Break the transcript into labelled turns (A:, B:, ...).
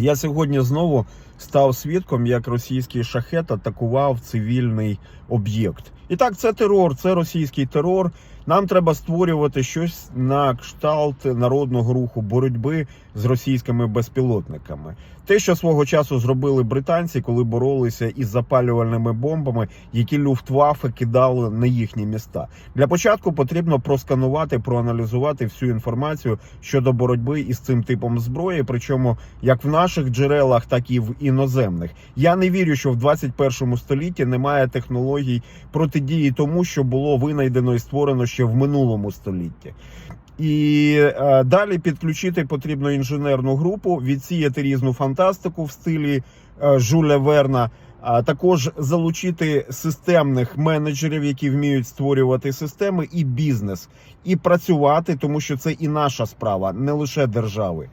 A: Я сьогодні знову став свідком, як російський шахет атакував цивільний об'єкт. І так, це терор, це російський терор. Нам треба створювати щось на кшталт народного руху боротьби з російськими безпілотниками. Те, що свого часу зробили британці, коли боролися із запалювальними бомбами, які Люфтваффе кидали на їхні міста. Для початку потрібно просканувати, проаналізувати всю інформацію щодо боротьби із цим типом зброї, причому як в наших джерелах, так і в іноземних. Я не вірю, що в 21 столітті немає технологій протидії тому, що було винайдено і створено ще в минулому столітті. І е, далі підключити потрібно інженерну групу, відсіяти різну фантастику в стилі е, Жуля Верна. А також залучити системних менеджерів, які вміють створювати системи, і бізнес, і працювати, тому що це і наша справа, не лише держави.